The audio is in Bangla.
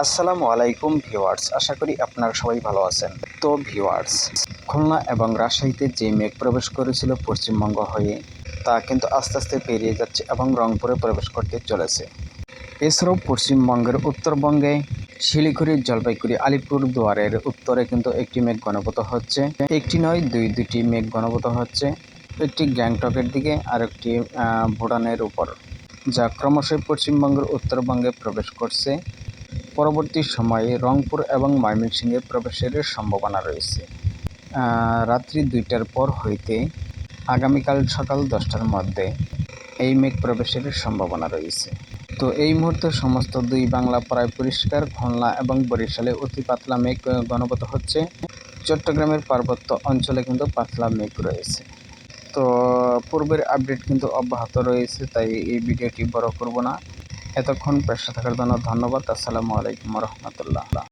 আসসালামু আলাইকুম ভিওয়ার্স আশা করি আপনারা সবাই ভালো আছেন। তো ভিওয়ার্স খুলনা এবং রাজশাহীতে যে মেঘ প্রবেশ করেছিল পশ্চিমবঙ্গ হয়ে, তা কিন্তু আস্তে আস্তে পেরিয়ে যাচ্ছে এবং রংপুরে প্রবেশ করতে চলেছে। এছাড়াও পশ্চিমবঙ্গের উত্তরবঙ্গে শিলিগুড়ি, জলপাইগুড়ি, আলিপুর দুয়ারের উত্তরে কিন্তু একটি মেঘ ঘনীভূত হচ্ছে। একটি নয়, দুই দুটি মেঘ ঘনীভূত হচ্ছে। একটি গ্যাংটকের দিকে আর একটি ভুটানের উপর, যা ক্রমশই পশ্চিমবঙ্গের উত্তরবঙ্গে প্রবেশ করছে। পরবর্তী সময়ে রংপুর এবং ময়মনসিংহে প্রবেশের সম্ভাবনা রয়েছে। রাত্রি দুইটার পর হইতে আগামীকাল সকাল দশটার মধ্যে এই মেঘ প্রবেশের সম্ভাবনা রয়েছে। তো এই মুহূর্তে সমস্ত দুই বাংলা প্রায় পরিষ্কার খুলনা এবং বরিশালে অতি পাতলা মেঘ আহ, হচ্ছে। চট্টগ্রামের পার্বত্য অঞ্চলে কিন্তু পাতলা মেঘ রয়েছে। তো পূর্বের আপডেট কিন্তু অব্যাহত রয়েছে তাই এই ভিডিওটি বড় করব না। এতক্ষণ পেশা থাকার জন্য ধন্যবাদ। আসসালামু আলাইকুম রহমতুল্লাহ।